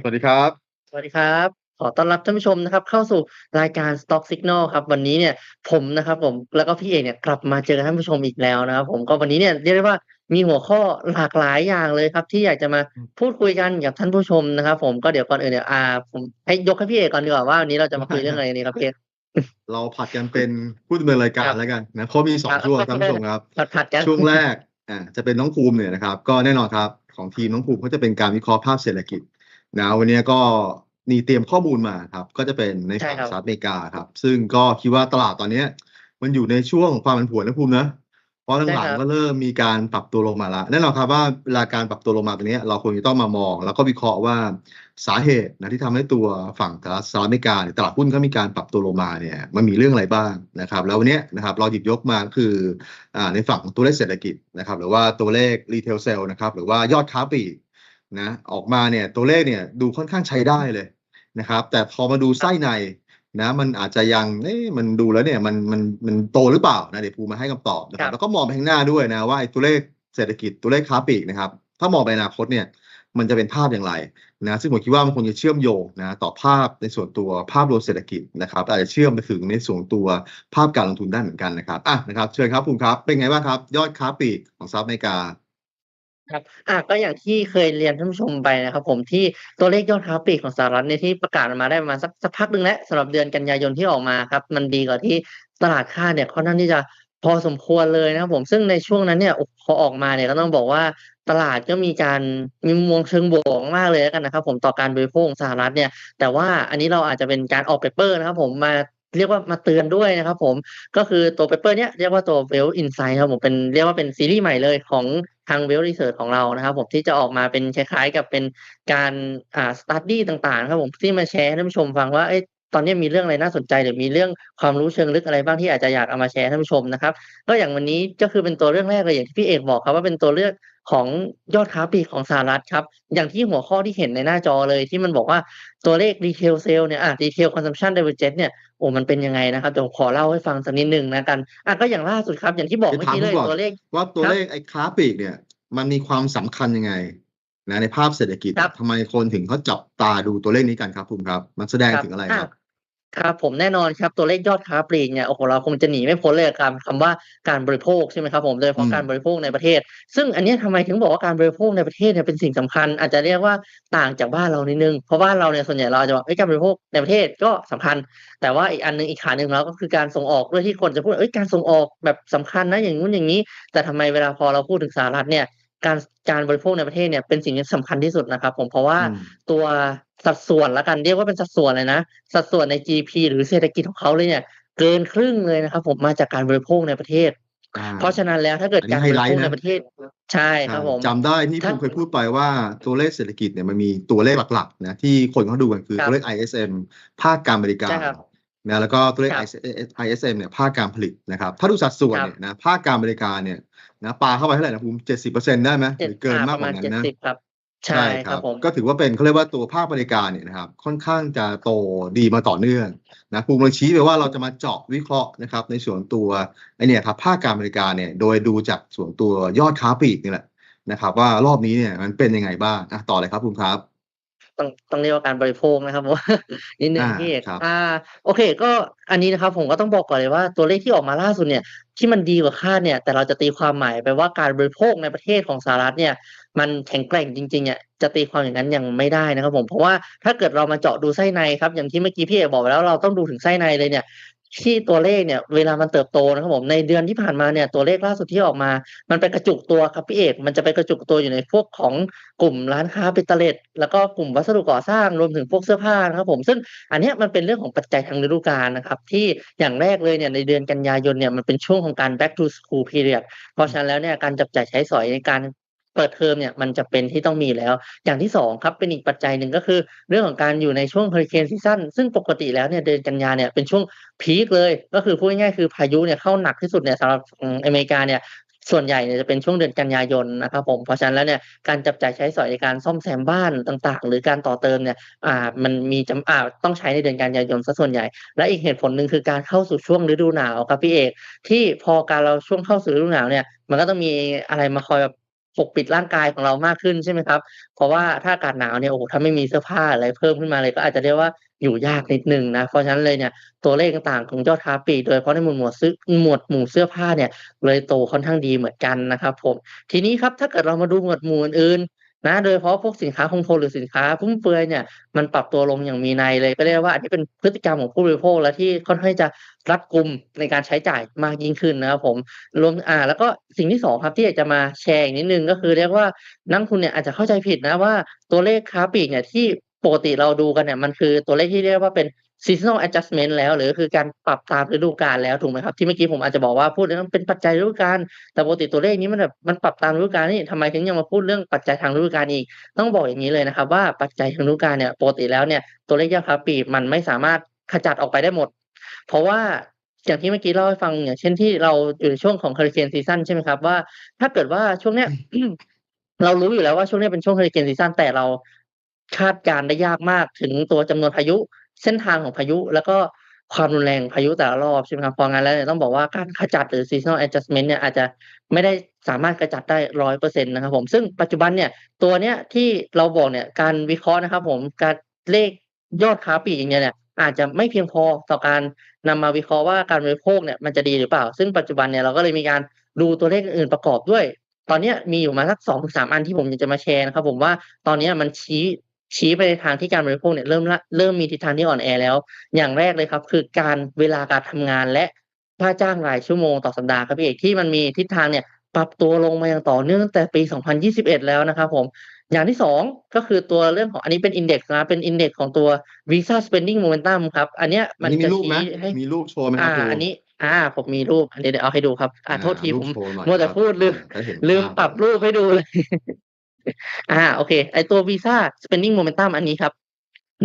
สวัสดีครับ สวัสดีครับ ขอต้อนรับท่านผู้ชมนะครับ เข้าสู่รายการ Stock Signal ครับ วันนี้เนี่ยผมนะครับผมแล้วก็พี่เอกเนี่ยกลับมาเจอท่านผู้ชมอีกแล้วนะครับ ผมก็วันนี้เนี่ยเรียกได้ว่ามีหัวข้อหลากหลายอย่างเลยครับ ที่อยากจะมาอืมพูดคุยกันกับท่านผู้ชมนะครับ ผมก็เดี๋ยวก่อนอื่นเนี่ยอ่า ผมให้ยกให้พี่เอกก่อนดีกว่าว่าวันนี้เราจะมาคุยเรื่องอะไรดีครับพี่เอกเราผัดกันเป็นผู้ดำเนินรายการครับแล้วกันนะเพราะมีสองครับช่วงท่านผู้ชมครับผัดๆกันช่วงแรกอ่าจะเป็นน้องภูมิเนี่ยนะครับ ก็แน่นอนครับของทีมน้องภูมิก็จะเป็นการวิเคราะห์ภาพเศรษฐกิจ นะวันนี้ก็มีเตรียมข้อมูลมาครับ ก็จะเป็นในใช่ฝั่งครับสหรัฐอเมริกาครับ ซึ่งก็คิดว่าตลาดตอนเนี้ยมันอยู่ในช่วงความผันผวนนะภูมินะเพราะใช่หลังครับๆก็เริ่มมีการปรับตัวลงมาแล้วแน่นอนครับว่าเวลาการปรับตัวลงมาตรงนี้ยเราควรจะต้องมามอง แล้วก็วิเคราะห์ว่าสาเหตุนะที่ทำให้ตัวฝั่งสหรัฐอเมริกาเนี่ยตลาดหุ้นเขามีการปรับตัวลงมาเนี่ยมันมีเรื่องอะไรบ้างนะครับ แล้ววันเนี้ยนะครับเราหยิบยกมาคืออ่าในฝั่งของตัวเลขเศรษฐกิจนะครับ หรือว่าตัวเลขรีเทลเซลนะครับหรือว่ายอดค้าปลีก นะออกมาเนี่ยตัวเลขเนี่ยดูค่อนข้างใช้ได้เลยนะครับ แต่พอมาดูไส้ในนะมันอาจจะยังเอ๊ะมันดูแล้วเนี่ยมันมันมันโตหรือเปล่านะเดี๋ยวภูมิมาให้คำตอบนะคครัรับบ แล้วก็มองไปข้างหน้าด้วยนะว่าไอ้ตัวเลขเศรษฐกิจตัวเลขค้าปลีกนะครับ ถ้ามองไปอนาคตเนี่ยมันจะเป็นภาพอย่างไรนะซึ่งผมคิดว่ามันคงจะเชื่อมโยงนะต่อภาพในส่วนตัวภาพรวมเศรษฐกิจนะครับอาจจะเชื่อมไปถึงในส่วนตัวภาพการลงทุนได้เหมือนกันนะครับอะนะครับเชิญครับภูมิครับเป็นไงบ้างครับ ยอดค้าปลีกของสหรัฐอเมริกา ครับอะก็อย่างที่เคยเรียนท่านผู้ชมไปนะครับผม ที่ตัวเลขยอดค้าปลีกของสหรัฐเนี่ย ที่ประกาศออกมาได้ประมาณสัก สักพักหนึ่งแล้ว สำหรับเดือนกันยายนที่ออกมาครับ มันดีกว่าที่ตลาดคาดเนี่ย ค่อนข้างที่จะพอสมควรเลยนะครับผม ซึ่งในช่วงนั้นเนี่ย โอ้ พอออกมาเนี่ย ก็ต้องบอกว่า ตลาดก็มีการ มีมุมมองเชิงบวกมากเลยแล้วกันนะครับผม ต่อการบริโภคของสหรัฐเนี่ย แต่ว่าอันนี้เราอาจจะเป็นการออกเปเปอร์นะครับผม มา เรียกว่ามาเตือนด้วยนะครับผมก็คือตัวเปเปอร์เนี้ยเรียกว่าตัว Well Insight ครับผมเป็นเรียกว่าเป็นซีรีส์ใหม่เลยของทาง Well Research ของเรานะครับผมที่จะออกมาเป็นคล้ายๆกับเป็นการอ่า study ต่างๆครับผมที่มาแชร์ให้ท่านผู้ชมฟังว่าเอ้ย ตอนนี้มีเรื่องอะไรน่าสนใจหรือมีเรื่องความรู้เชิงลึกอะไรบ้างที่อาจจะอยากเอามาแชร์ให้ท่านผู้ชมนะครับ ก็อย่างวันนี้ก็คือเป็นตัวเรื่องแรกเลยอย่างที่พี่เอกบอกครับว่าเป็นตัวเลือกของยอดค้าปลีกของสหรัฐครับ อย่างที่หัวข้อที่เห็นในหน้าจอเลยที่มันบอกว่าตัวเลข retail sale เนี่ยอะ retail consumption divergence เนี่ยโอ้มันเป็นยังไงนะครับเดี๋ยวขอเล่าให้ฟังสักนิดหนึ่งนะกันอะก็อย่างล่าสุดครับอย่างที่บอกเดี๋เมื่ยวอกี้เลยถามก่อนตัวเลขว่าตัวครับเลขไอ้ค้าปลีกเนี่ยมันมีความสำคัญยังไงนะในภาพเศรษฐกิจครับทำไมคนถึงเขาจับตาดูตัวเลขนี้กันครับภูมิครับ มันแสดงครับถึงอะไรอะครับ ครับผมแน่นอนครับตัวเลขยอดค้าปลีกเนี่ยโอ้โหเราคงจะหนีไม่พ้นเลยกับคำว่าการบริโภคใช่ไหมครับผมโดยเฉอืพาะมการบริโภคในประเทศ ซึ่งอันเนี้ยทำไมถึงบอกว่าการบริโภคในประเทศเนี่ยเป็นสิ่งสำคัญ อาจจะเรียกว่าต่างจากบ้านเรานิดนึงเพราะบ้านเราเนี่ยส่วนใหญ่เราจะบอกเอ้ยการบริโภคในประเทศก็สำคัญ แต่ว่าอีกอันหนึงอีกขาหนึ่งแล้วก็คือการส่งออกด้วยที่คนจะพูดเอ้ยการส่งออกแบบสำคัญนะอย่างนู้นอย่างนี้ แต่ทำไมเวลาพอเราพูดถึงสหรัฐเนี่ย การการบริโภคในประเทศเนี่ยเป็นสิ่งที่สำคัญที่สุดนะครับ ผมเพราะว่าอืมตัวสัดส่วนละกันเรียกว่าเป็นสัดส่วนเลยนะ สัดส่วนใน GDP หรือเศรษฐกิจของเขาเลยเนี่ยเกินครึ่งเลยนะครับ ผมมาจากการบริโภคในประเทศอ่าเพราะฉะนั้นแล้วถ้าเกิดอันนี้การบริโภคไฮไลท์นะในประเทศใช่ครับผมจำได้ที่ถ้าภูมิเคยพูดไปว่าตัวเลขเศรษฐกิจเนี่ยมันมีตัวเลขหลักๆนะที่คนเขาดูกันคือครับตัวเลข ISM ภาคการบริกาใช่รครับนะแล้วก็ตัวเลขครับ ISM เนี่ยภาคการผลิตนะครับ ถ้าดูสัดส่วนครับเนี่ยนะภาคการบริการเนี่ย นะปาเข้าไปเท่าไหร่นะภูมิเจ็ดสิบเปอร์เซ็นได้ไหมหเจ็ดรือเกินอ่ามากปกระมาว่าณนั้นเจ็ดนะสิบครับใช่ครับผมก็ถือว่าเป็นเขาเรียกว่าตัวภาคบริการเนี่ยนะครับค่อนข้างจะโตดีมาต่อเนื่องนะภูมิเลยชี้ไปว่าเราจะมาเจาะวิเคราะห์นะครับในส่วนตัวไอเนี่ยครับภาคการบริการเนี่ยโดยดูจากส่วนตัวยอดค้าปลีกนี่แหละนะครับว่ารอบนี้เนี่ยมันเป็นยังไงบ้างอะต่อเลยครับภูมิครับต้องต้องเรียกว่าการบริโภคนะครับผมนิดนึงอ่าพี่เอกครับอ่าโอเค ก็อันนี้นะครับผมก็ต้องบอกก่อนเลยว่าตัวเลขที่ออกมาล่าสุดเนี่ย ที่มันดีกว่าคาดเนี่ย แต่เราจะตีความหมายไปว่าการบริโภคในประเทศของสหรัฐเนี่ย มันแข็งแกร่งจริงๆเนี่ยจะตีความอย่างนั้นยังไม่ได้นะครับผมเพราะว่าถ้าเกิดเรามาเจาะดูไส้ในครับ อย่างที่เมื่อกี้พี่เอกบอกไปแล้วเราต้องดูถึงไส้ในเลยเนี่ย ที่ตัวเลขเนี่ยเวลามันเติบโตนะครับผมในเดือนที่ผ่านมาเนี่ยตัวเลขล่าสุดที่ออกมา มันไปกระจุกตัวครับพี่เอกมันจะไปกระจุกตัวอยู่ในพวกของกลุ่มร้านค้าเบตเตเลดแล้วก็กลุ่มวัสดุก่อสร้างรวมถึงพวกเสื้อผ้านะครับผมซึ่งอันนี้มันเป็นเรื่องของปัจจัยทางฤดูกาลนะครับที่อย่างแรกเลยเนี่ยในเดือนกันยายนเนี่ยมันเป็นช่วงของการ back to school period เพราะฉะนั้นแล้วเนี่ยการจับจ่ายใช้สอยในการ เปิดเทอมเนี่ยมันจะเป็นที่ต้องมีแล้ว อย่างที่2ครับเป็นอีกปัจจัยหนึ่งก็คือ เรื่องของการอยู่ในช่วง Hurricane Season ซึ่งปกติแล้วเนี่ยเดือนกันยาเนี่ยเป็นช่วงพีกเลย ก็คือพูดง่ายๆคือพายุเนี่ยเข้าหนักที่สุดเนี่ยสำหรับอเมริกาเนี่ยส่วนใหญ่เนี่ยจะเป็นช่วงเดือนกันยายนนะครับผมเพราะฉะนั้นแล้วเนี่ยการจับจ่ายใช้สอยในการซ่อมแซมบ้านต่างๆ หรือการต่อเติมเนี่ยอ่ามันมีจำอ่าต้องใช้ในเดือนกันยายนเสียส่วนใหญ่ และอีกเหตุผลหนึ่งคือการเข้าสู่ช่วงฤดูหนาวครับพี่เอกที่พอการเราช่วงเข้าสู่ฤดูหนาวเนี่ยมันก็ต้องมีอะไรมาคอยแบบ ปกปิดร่างกายของเรามากขึ้นใช่ไหมครับ เพราะว่าถ้าอากาศหนาวเนี่ยโอ้โหถ้าไม่มีเสื้อผ้าอะไรเพิ่มขึ้นมาเลยก็อาจจะเรียกว่าอยู่ยากนิดนึงนะเพราะฉะนั้นเลยเนี่ยตัวเลขต่างๆของยอดค้าปลีกโดยเฉพาะในหมวดหมวดซื้อหมวดหมู่เสื้อผ้าเนี่ยเลยโตค่อนข้างดีเหมือนกันนะครับผมทีนี้ครับถ้าเกิดเรามาดูหมวดหมู่อื่น นะโดยเฉพาะพวกสินค้าคงทนหรือสินค้าฟุ่มเฟือยเนี่ยมันปรับตัวลงอย่างมีนัยเลยก็เรียกได้ว่าอันนี้เป็นพฤติกรรมของผู้บริโภคและที่ค่อนข้างจะรัดกุมในการใช้จ่ายมากยิ่งขึ้นนะครับผมรวมอ่า แล้วก็สิ่งที่2ครับที่อยากจะมาแชร์อีกนิดนึงก็คือเรียกว่านักลงทุนเนี่ยอาจจะเข้าใจผิดนะว่าตัวเลขค้าปลีกเนี่ยที่ปกติเราดูกันเนี่ยมันคือตัวเลขที่เรียกว่าเป็น seasonal adjustment แล้ว หรือคือการปรับตามฤดูกาลแล้วถูกไหมครับ?ที่เมื่อกี้ผมอาจจะบอกว่าพูดเรื่องเป็นปัจจัยฤดูกาลแต่ปกติตัวเลขนี้มันแบบมันปรับตามฤดูกาลนี่ทำไมถึงยังมาพูดเรื่องปัจจัยทางฤดูกาลอีก ต้องบอกอย่างงี้เลยนะครับ ว่าปัจจัยทางฤดูกาลเนี่ยปกติแล้วเนี่ยตัวเลขยอดค้าปีมันไม่สามารถขจัดออกไปได้หมด เพราะว่าอย่างที่เมื่อกี้เล่าให้ฟังอย่างเช่นที่เราอยู่ในช่วงของ Hurricane Season ใช่ไหมครับว่า ถ้าเกิดว่าช่วงเนี้ยเรารู้อยู่แล้วว่าช่วงเนี้ยเป็นช่วง Hurricane Season แต่เราคาดการได้ยากมากถึงตัวจำนวนพายุ เส้นทางของพายุ แล้วก็ความรุนแรงของพายุแต่ละรอบใช่ไหมครับเพราะงั้นแล้วเนี่ยต้องบอกว่าการขจัดหรือ seasonal adjustment เนี่ยอาจจะไม่ได้สามารถขจัดได้100%นะครับผมซึ่งปัจจุบันเนี่ยตัวเนี้ยที่เราบอกเนี่ยการวิเคราะห์นะครับผมการเลขยอดค้าปลีกอย่างเดียวเนี่ยอาจจะไม่เพียงพอต่อการนำมาวิเคราะห์ว่าการบริโภคเนี่ยมันจะดีหรือเปล่า ซึ่งปัจจุบันเนี่ยเราก็เลยมีการดูตัวเลขอื่นๆประกอบด้วย ตอนเนี้ยมีอยู่ประมาณสัก2-3อันที่ผมอยากจะมาแชร์นะครับผมว่าตอนเนี้ยมันชี้ ชี้ไปในทางที่การบริโภคเนี่ยเริ่มละเริ่มมีทิศทางที่อ่อนแอแล้ว อย่างแรกเลยครับ คือการเวลาการทำงานและค่าจ้างรายชั่วโมงต่อสัปดาห์ครับพี่เอกที่มันมีทิศทางเนี่ยปรับตัวลงมาอย่างต่อเนื่องตั้งแต่ปี 2021 แล้วนะครับผม อย่างที่ 2 ก็คือตัวเรื่องของอันนี้เป็น index นะ เป็น index ของตัว Visa Spending Momentum ครับ อันเนี้ยอัมันนนี้มีจะรูปชี้ไหม?ให้มีรูปโชว์ไหมคอ่ารับครู?อันนี้อาผมมีรูปเดี๋ยวเดี๋ยวเอาให้ดูครับอาอาโทษทีรูผปมโชว์หน่อยมัวแต่ครับพูดลืมจะได้เห็นลืมภาพปรับรูปให้ดูเลย อ่าโอเค ไอตัว Visa Spending Momentum อันนี้ครับ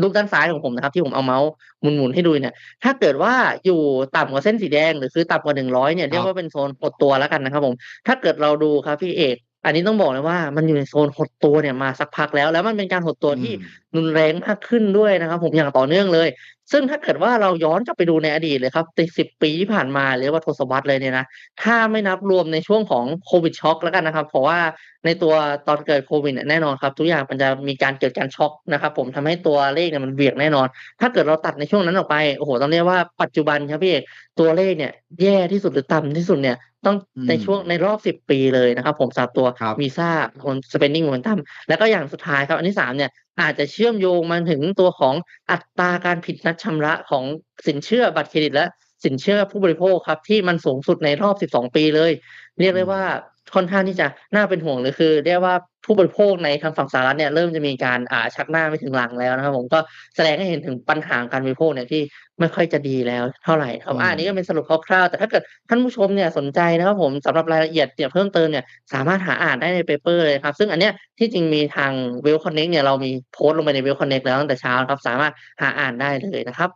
รูปด้านซ้ายของผมนะครับ ที่ผมเอาเมาส์หมุนๆให้ดูเนี่ย ถ้าเกิดว่าอยู่ต่ำกว่าเส้นสีแดงหรือคือต่ำกว่าหนึ่งร้อยเนี่ยเรียกว่าเป็นโซนกดตัวแล้วกันนะครับผม ถ้าเกิดเราดูครับพี่เอก อันนี้ต้องบอกเลยว่ามันอยู่ในโซนหดตัวเนี่ยมาสักพักแล้ว แล้วมันเป็นการหดตัวอืที่มรุนแรงมากขึ้นด้วยนะครับ ผมอย่างต่อเนื่องเลย ซึ่งถ้าเกิดว่าเราย้อนกลับไปดูในอดีตเลยครับใน10ปีที่ผ่านมาเรียกว่าทศวรรษเลยเนี่ยนะถ้าไม่นับรวมในช่วงของโควิดช็อกแล้วกันนะครับ เพราะว่าในตัวตอนเกิดโควิดเนี่ยแน่นอนครับ ทุกอย่างมันจะมีการเกิดการช็อกนะครับ ผมทำให้ตัวเลขเนี่ยมันเหวี่ยงแน่นอน ถ้าเกิดเราตัดในช่วงนั้นออกไปโอ้โฮต้องเรียกว่าปัจจุบันครับพี่เอกตัวเลขเนี่ยแย่ที่สุดหรือต่ำที่สุดเนี่ย ต้องอืในช่วงมในรอบ10ปีเลยนะครับ ผมสำหรับตัวครับ Visa Mon Spending Momentum แล้วก็อย่างสุดท้ายครับ อันที่3เนี่ยอาจจะเชื่อมโยงมาถึงตัวของอัตราการผิดนัดชำระของสินเชื่อบัตรเครดิตและสินเชื่อผู้บริโภคครับ ที่มันสูงสุดในรอบ 12 ปีเลย เรียกอืได้ว่าม ค่อนข้างที่จะน่าเป็นห่วงเลยคือเรียกว่าผู้บริโภคในทางฝั่งสหรัฐเนี่ยเริ่มจะมีการอ่าชักหน้าไม่ถึงหลังแล้วนะครับ ผมก็แสดงให้เห็นถึงปัญหาการบริโภคเนี่ยที่ไม่ค่อยจะดีแล้วเท่าไหร่ครับอาอันนี้ก็เป็นสรุปคร่าวๆแต่ถ้าเกิดท่านผู้ชมเนี่ยสนใจนะครับผมสำหรับรายละเอียดเนี่ยเพิ่มเติมเนี่ยสามารถหาอ่านได้ในเปเปอร์เลยครับ ซึ่งอันเนี้ยที่จริงมีทาง Wealth Connect เนี่ยเรามีโพสต์ลงไปใน Wealth Connect แล้วตั้งแต่เช้าครับ สามารถหาอ่านได้เลยนะครับ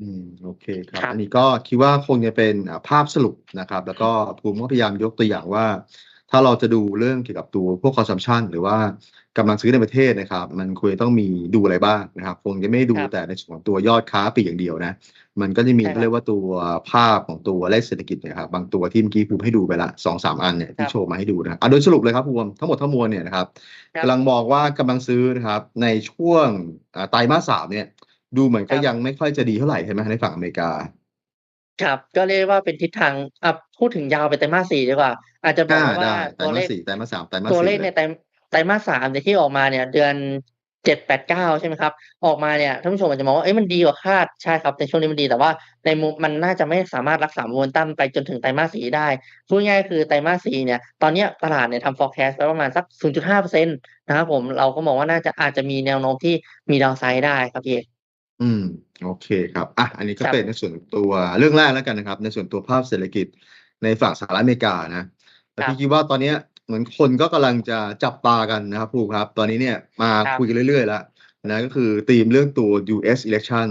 อืมโอเคครัคบรัอับนนี้ก็คิดว่าคงจะเป็นอ่าภาพสรุปนะครับ แล้วก็ภูมิก็พยายามยกตัวอย่างว่า ถ้าเราจะดูเรื่องเกี่ยวกับตัวพวก consumption หรือว่ากำลังซื้อในประเทศนะครับ มันควรจะต้องมีดูอะไรบ้างนะครับ คงจะไม่ได้ดูครับแต่ในส่วนของตัวยอดค้าปลีกอย่างเดียวนะ มันก็จะมีใช่เขาคเรีรับยกว่าตัวภาพของตัวเลขเศรษฐกิจเนี่ยครับ บางตัวที่เมื่อกี้ภูมิให้ดูไปแล้ว2-3อันเนี่ยคที่รับโชว์มาให้ดูนะครับอ่าโดยสรุปเลยครับภูมิทั้งหมดทั้งมวลเนี่ยนะครับครักำบลังมองว่ากำลังซื้อนะครับในช่วงอ่าไตรมาส3เนี่ย ดูเหมือนคก็รับยังไม่ค่อยจะดีเท่าไรใช่ไหมในฝั่งอเมริกา?ครับก็เรียกว่าเป็นทิศทางอ่าพูดถึงยาวไปไตรมาส4ดีกว่า อาจจะบออากได้ว่าได้ไตรตัวมเลาสข4ไตรมาส3ไตรมาสตัว4เลขเลในยไตรไตรมาส3เนี่ยที่ออกมาเนี่ย เดือน7-8-9ใช่ไหมครับ ออกมาเนี่ยท่านผู้ชมอาจจะมองว่าเอ๊ะมันดีกว่าคาดใช่ครับในช่วงนี้มันดีแต่ว่าในมุมมันน่าจะไม่สามารถรักษา Momentum ไปจนถึงไตรมาส4ได้พูดง่ายๆคือไตรมาส4เนี่ยตอนเนี้ยตลาดเนี่ยทำ forecast ไว้ประมาณสัก 0.5%นะครับผมเราก็มองว่าน่าจะอาจจะมีแนวโน้มที่มี downside ได้ครับพี่เอกอืม โอเคครับอะอันนี้ก็ครับ เป็นในส่วนตัวเรื่องแรกแล้วกันนะครับ ในส่วนตัวภาพเศรษฐกิจในฝั่งสหรัฐอเมริกานะแต่ครัพี่บ คิดว่าตอนเนี้ยเหมือนคนก็กำลังจะจับตากันนะครับภูมิครับ ตอนนี้เนี่ยมาครับคุยกันเรื่อยๆแล้วนะก็คือธีมเรื่องตัว US election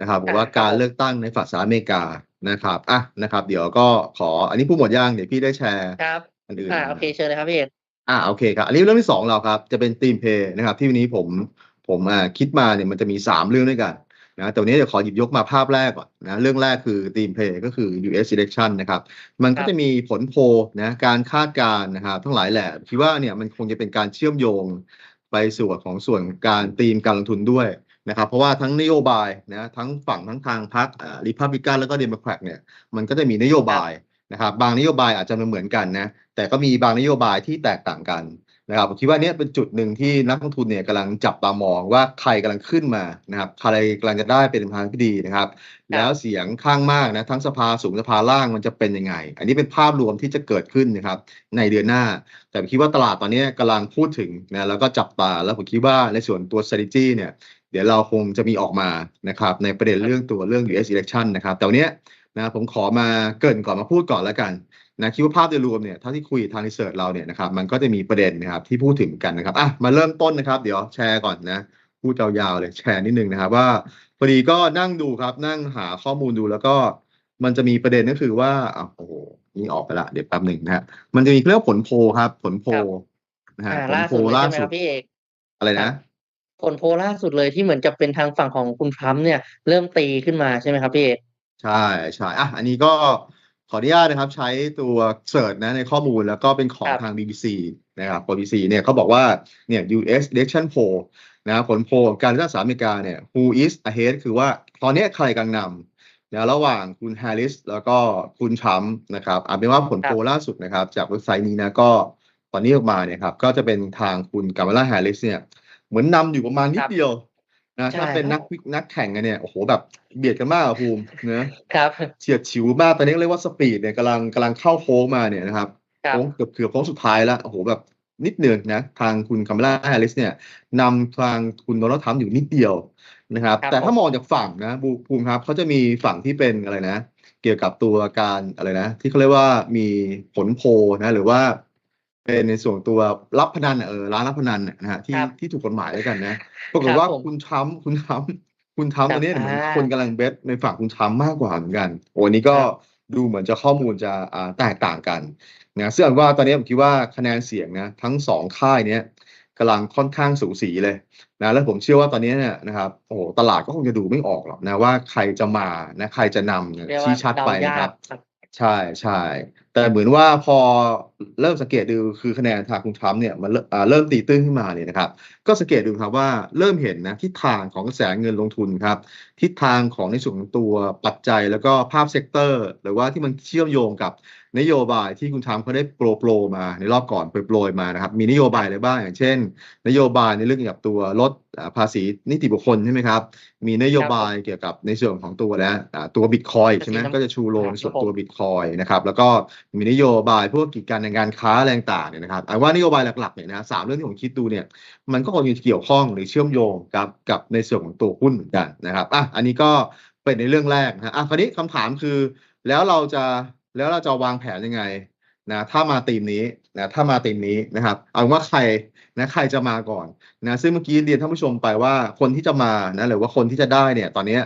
นะครับหรือว่าอาการครับผม เลือกตั้งในฝั่งสหรัฐอเมริกานะครับอะนะครับ เดี๋ยวก็ขออันนี้พูดหมดยังเดี๋ยวพี่ได้แชร์ครับ อันอื่นอาโอเคเชิญเลยครับพี่เอกอาโอเคครับ อันนี้เรื่องที่2เราครับ จะเป็นธีมเพลย์นะครับ ที่วันนี้ผม ผมอ่าคิดมาเนี่ยมันจะมี 3 เรื่องด้วยกันนะแต่วันนี้เดี๋ยวขอหยิบยกมาภาพแรกก่อนนะเรื่องแรกคือธีมเพลย์ก็คือ US election นะครับ มันคก็รับจะมีผลโพลนะการคาดการณ์นะครับทั้งหลายแหละคิดว่าเนี่ยมันคงจะเป็นการเชื่อมโยงไปส่วนของส่วนการธีมการลงทุนด้วยนะครับเพราะว่าทั้งนโยบายนะทั้งฝั่งทั้งทางพรรคอ่า Republican แล้วก็ Democrat เนี่ยมันก็จะมีนโยครับบายนะครับบางนโยบายอาจจะเหมือนๆกันนะแต่ก็มีบางนโยบายที่แตกต่างกัน นะครับผมคิดว่าเนี่ยเป็นจุดหนึ่งที่นักลงทุนเนี่ยกำลังจับตามองว่าใครกำลังขึ้นมานะครับใครกำลังจะได้เป็นประธานาธิบดีนะครับคแล้รัวบเสียงข้างมากนะทั้งสภาสูงสภาล่างมันจะเป็นยังไง อันนี้เป็นภาพรวมที่จะเกิดขึ้นนะครับในเดือนหน้า แต่ผมคิดว่าตลาดตอนนี้กำลังพูดถึงนะแล้วก็จับตาแล้วผมคิดว่าในส่วนตัว strategy เนี่ยเดี๋ยวเราคงจะมีออกมานะครับในประเด็นครับเรื่องตัวเรื่อง US election นะครับแต่วันเนี้ยนะผมขอมาเกริ่นก่อนมาพูดก่อนแล้วกัน นะคิดว่าภาพโดยรวมเนี่ยเท่าที่คุยทางรีเสิร์ชเราเนี่ยนะครับมันก็จะมีประเด็นนะครับที่พูดถึงกันนะครับอะมาเริ่มต้นนะครับ เดี๋ยวแชร์ก่อนนะพูดยาวๆเลยแชร์นิดนึงนะครับว่าพอดีก็นั่งดูครับ นั่งหาข้อมูลดูแล้วก็มันจะมีประเด็นก็คือว่าอ้าวโอ้โหนี่ออกไปละ เดี๋ยวแป๊บหนึ่งนะฮะมันจะมีเรียกว่าผลโพลครับ ผลโพลครับนะฮะอาผลล่าโพลสุดเลยล่าใช่ไหมสุครัดบพี่เอกอะไรครันะบผลโพลล่าสุดเลยที่เหมือนกับเป็นทางฝั่งของคุณทรัมป์เนี่ย เริ่มตีขึ้นมาใช่ไหมครับพี่เอกใช่ใช่อะอันนี้ก็ ขออนุญาตนะครับ ใช้ตัวเสิร์ชนะในข้อมูลแล้วก็เป็นขอคงรับทาง BBC นะครับ BBC เนี่ยเขาบอกว่าเนี่ย US election poll นะผลโพลการเลือกตั้งสหรัฐอเมริกาเนี่ย who is ahead คือว่าตอนเนี้ยใครกำลังนำนะระหว่างคุณแฮร์ริสแล้วก็คุณทรัมป์นะครับเอาเป็นว่าผลคโพรับลล่าสุดนะครับ จากเว็บไซต์นี้นะก็ตอนนี้ออกมาเนี่ยครับก็จะเป็นทางคุณกามาลาแฮร์ริสเนี่ยเหมือนนำอยู่ประมาณนิคดรับเดียว นะใช่ถ้าเป็นครันับกวินักแข่งกันเนี่ยโอ้โหแบบเบียดกันมากอะภูมิเนอะครับเฉียดฉิวมากตอนนี้เรียกว่าสปีดเนี่ยกำลังกำลังเข้าโค้งมาเนี่ยนะครับครับโค้งเกือบเกือบโค้งสุดท้ายแล้วโอ้โหแบบนิดเดียวนะทางคุณคามาลาแฮร์ริสเนี่ยนำทางคุณโดนัลด์ทรัมป์อยู่นิดเดียวนะครับครับแต่ผถ้ามมองจากฝั่งนะบูภูมิครับเขาจะมีฝั่งที่เป็นอะไรนะ เกี่ยวกับตัวการอะไรนะ ที่เขาเรียกว่ามีผลโพลนะ หรือว่า เป็นในส่วนตัวรับพนันอะเออร้านรับพนันน่ะนะฮะที่ครับที่ถูกกฎหมายแล้วกันนะปรากคฏรับว่าผมคุณทรัมป์คุณทรัมป์คุณทรัมป์คตรัอบนนี้เหมือนอาคนกำลังเบสในฝั่งคุณทรัมป์มากกว่าเหมือนกันโอ้อันนี้คก็รับ ดูเหมือนจะข้อมูลจะอ่าแตกต่างกันนะซึ่งอันว่าตอนนี้ผมคิดว่าคะแนนเสียงนะทั้งสองค่ายเนี้ยกำลังค่อนข้างสูสีเลยนะแล้วผมเชื่อว่าตอนนี้เนี่ยนะครับโอ้โหตลาดก็คงจะดูไม่ออกหรอกนะว่าใครจะมานะใครจะนำเนี่ยเรียกชี้ว่าชัดเดาไปยานะครับกครับ ใช่ใช่ แต่เหมือนว่าพอเริ่มสังเกตดูคือคะแนนทางคุณทรัมป์เนี่ยมันเริ่มอ่าเริ่มตีตื้นขึ้นมาเนี่ยนะครับ ก็สังเกตดูครับว่าเริ่มเห็นนะทิศทางของกระแสเงินลงทุนครับ ทิศทางของในส่วนของตัวปัจจัยแล้วก็ภาพเซกเตอร์ หรือว่าที่มันเชื่อมโยงกับนโยบายที่คุณทรัมป์เขาได้โปรโปรมาในรอบก่อนโปรยๆมานะครับ มีนโยบายอะไรบ้างอย่างเช่น นโยบายในเรื่องเกี่ยวกับตัวลดอ่าภาษีนิติบุคคลใช่ไหมครับ มีนโยครับบายเกี่ยวกับในส่วนของตัวแล้วอ่าตัวบิตคอยภาใช่ษีไหมน้ำก็จะชูโรงครับในส่วนผมตัวบิตคอยนะครับแล้วก็มีนโยบายพวกกิจการในการค้าแรงต่างเนี่ยนะครับเอาว่านโยบายหลักๆเนี่ยนะสามเรื่องที่ผมคิดดูเนี่ยมันก็คงจะเกี่ยวข้องหรือเชื่อมโยงกับกับในส่วนของตัวหุ้นเหมือนกันนะครับอะอันนี้ก็เป็นในเรื่องแรกนะอะคราวนี้คำถามคือ แล้วเราจะแล้วเราจะวางแผนยังไงนะถ้ามาธีมนี้นะถ้ามาธีมนี้นะครับเอาว่าใครนะใครจะมาก่อนนะซึ่งเมื่อกี้เรียนท่านผู้ชมไปว่าคนที่จะมานะหรือว่าคนที่จะได้เนี่ยตอนนี้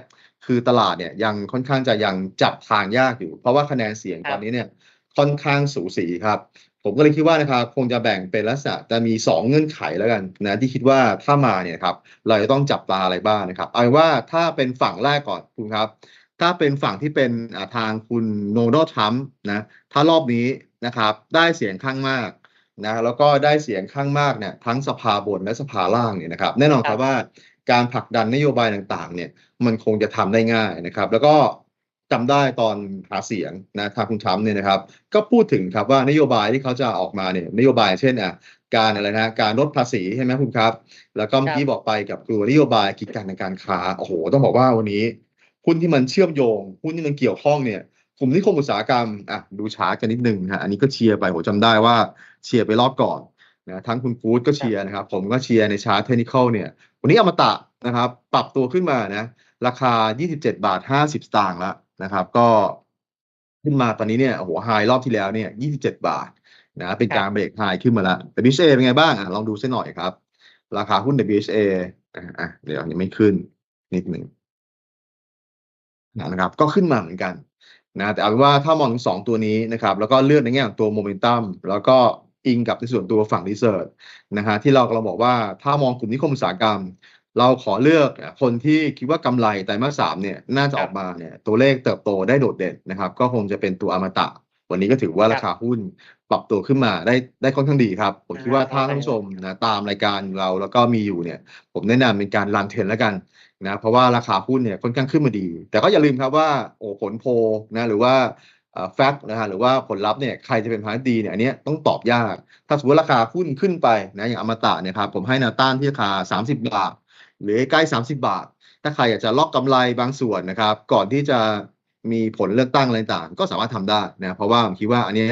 คือตลาดเนี่ยยังค่อนข้างจะยังจับทางยากอยู่ เพราะว่าคะแนนเสียงตอนนี้เนี่ย ค่อนข้างสูสีครับ ผมก็เลยคิดว่านะครับคงจะแบ่งเป็นลักษณะจะมีสองเงื่อนไขแล้วกันนะที่คิดว่าถ้ามาเนี่ยครับเราจะต้องจับตาอะไรบ้างนะครับเอาเป็นว่าถ้าเป็นฝั่งแรกก่อนคุณครับ ถ้าเป็นฝั่งที่เป็นอ่าทางคุณโดนัลด์ทรัมป์นะถ้ารอบนี้นะครับได้เสียงข้างมากนะแล้วก็ได้เสียงข้างมากเนี่ยทั้งสภาบนและสภาล่างเนี่ยนะครับแน่นอนคครัรับบว่าการผลักดันนโยบายต่างๆเนี่ยมันคงจะทำได้ง่ายนะครับ แล้วก็ จำได้ตอนหาเสียงนะทางคุณทรัมป์เนี่ยนะครับ ก็พูดถึงครับว่านโยบายที่เขาจะออกมาเนี่ยนโยบายเช่นอะการอะไรนะการลดภาษีใช่ไหมคุณครับ แล้วก็เมื่อกี้บอกไปกับตัวนโยบายกิจการทางการค้าโอ้โห ต้องบอกว่าวันนี้หุ้นที่มันเชื่อมโยงหุ้นที่มันเกี่ยวข้องเนี่ยกลุ่มนิคมอุตสาหกรรมอะดูชาร์ตกันนิดนึงฮะอันนี้ก็เชียร์ไปผมจำได้ว่าเชียร์ไปรอบก่อนนะทั้งคุณฟู้ดก็เชียร์นะครับ ผมก็เชียร์ในชาร์ตเทคนิคเนี่ย วันนี้อมตะนะครับ ปรับตัวขึ้นมานะ ราคา 27 บาท 50 สตางค์แล้ว นะครับ ก็ขึ้นมาตอนนี้เนี่ยโอ้โหไฮรอบที่แล้วเนี่ย27บาทนะเป็นการเบรกไฮขึ้นมาแล้ว WHA เป็นไงบ้างอะลองดูสักหน่อยครับ ราคาหุ้น WHA อะอะเดี๋ยวยังไม่ขึ้นนิดหนึ่งนะครับ ก็ขึ้นมาเหมือนกันนะแต่เอาเป็นว่าถ้ามองถึงสองตัวนี้นะครับ แล้วก็เลือกในแง่ของตัวโมเมนตัมแล้วก็อิงกับในส่วนตัวฝั่งรีเสิร์ชนะฮะที่เรากำลังบอกว่าถ้ามองกลุ่มนิคมอุตสาหกรรม เราขอเลือกคนที่คิดว่ากำไรไตรมาสสามเนี่ยน่าจะออกมาเนี่ยตัวเลขเติบโตได้โดดเด่นนะครับ ก็คงจะเป็นตัวอมตะ วันนี้ก็ถือว่าราคาหุ้นปรับตัวขึ้นมาได้ได้ค่อนข้างดีครับ ผมคิดว่าถ้าท่านผู้ชมนะตามรายการเราแล้วก็มีอยู่เนี่ย ผมแนะนำเป็นการรันเทรนแล้วกันนะเพราะว่าราคาหุ้นเนี่ยค่อนข้างขึ้นมาดี แต่ก็อย่าลืมครับว่าโอ้ผลโพลนะหรือว่าแฟกต์นะฮะหรือว่าผลลัพธ์เนี่ยใครจะเป็นพาร์ทดีเนี่ยอันเนี้ยต้องตอบยาก ถ้าสมมติราคาหุ้นขึ้นไปนะอย่างอมตะเนี่ยครับผมให้แนวต้านที่ราคา 30 บาท หรือใกล้ 30 บาท ถ้าใครอยากจะล็อกกำไรบางส่วนนะครับ ก่อนที่จะมีผลเลือกตั้งอะไรต่างก็สามารถทำได้นะเพราะว่าผมคิดว่าอันนี้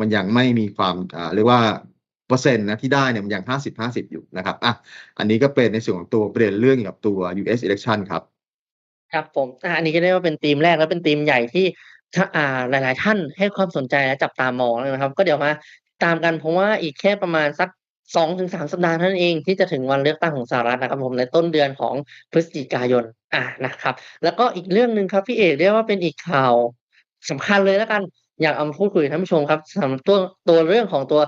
มันยังไม่มีความเรียกว่าเปอร์เซ็นต์นะที่ได้เนี่ยมันยัง 50 50 อยู่นะครับอะอันนี้ก็เป็นในส่วนของตัวประเด็นเรื่องเกี่ยวกับตัว US election ครับ ครับผมอ่าอันนี้ก็เรียกว่าเป็นธีมแรกและเป็นธีมใหญ่ที่ถ้าอ่าหลาย ๆ ท่านให้ความสนใจและจับตามองนะครับ ก็เดี๋ยวมาตามกันเพราะว่าอีกแค่ประมาณสัก สองถึงสามสัปดาห์เท่านั้นเองที่จะถึงวันเลือกตั้งของสหรัฐนะครับผมในต้นเดือนของพฤศจิกายนอ่านะครับ แล้วก็อีกเรื่องหนึ่งครับพี่เอกเรียกว่าเป็นอีกข่าวสำคัญเลยแล้วกันอยากเอามาพูดคุยกับท่านผู้ชมครับสำหรับตัวตัวเรื่องของตัว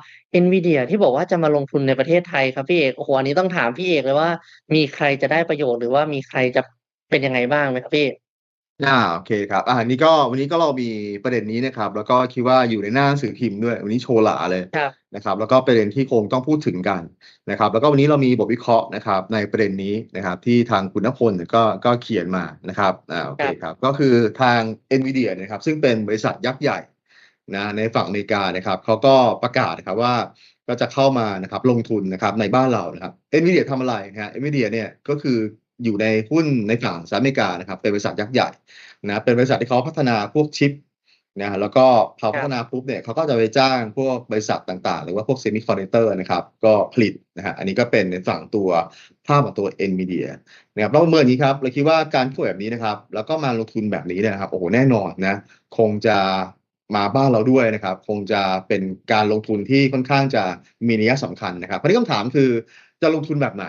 NVIDIA ที่บอกว่าจะมาลงทุนในประเทศไทยครับพี่เอกโอ้โหอันนี้ต้องถามพี่เอกเลยว่า มีใครจะได้ประโยชน์หรือว่ามีใครจะเป็นยังไงบ้างไหมครับพี่ อ่าโอเคครับ อ่านี้ก็วันนี้ก็เรามีประเด็นนี้นะครับ แล้วก็คิดว่าอยู่ในหน้าหนังสือพิมพ์ด้วย วันนี้โชว์หลาเลยครับ นะครับ แล้วก็ประเด็นที่คงต้องพูดถึงกันนะครับ แล้วก็วันนี้เรามีบทวิเคราะห์นะครับ ในประเด็นนี้นะครับ ที่ทางคุณณพลเนี่ยก็ก็เขียนมานะครับ อ่าโอเคครับ ก็คือทาง NVIDIA นะครับ ซึ่งเป็นบริษัทยักษ์ใหญ่นะในฝั่งอเมริกานะครับเขาก็ประกาศนะครับว่าก็จะเข้ามานะครับลงทุนนะครับในบ้านเรานะครับ NVIDIA ทำอะไรนะฮะ NVIDIA เนี่ยก็คือ อยู่ในหุ้นในฝั่งสหรัฐอเมริกานะครับ เป็นบริษัทยักษ์ใหญ่นะเป็นบริษัทที่เขาพัฒนาพวกชิปนะแล้วก็พอพัฒนาปุ๊บเนี่ยเขาก็จะไปจ้างพวกบริษัทต่างๆ หรือว่าพวกเซมิคอนดักเตอร์นะครับ ก็ผลิตนะฮะอันนี้ก็เป็นในฝั่งตัวภาพของตัว NVIDIA นะครับเราประเมินอย่างนี้ครับ เราคิดว่าการพูดแบบนี้นะครับ แล้วก็มาลงทุนแบบนี้เนี่ยนะครับโอ้โหแน่นอนนะคงจะมาบ้านเราด้วยนะครับ คงจะเป็นการลงทุนที่ค่อนข้างจะมีนัยสำคัญนะครับคราวนี้คำถามคือจะลงทุนแบบไหน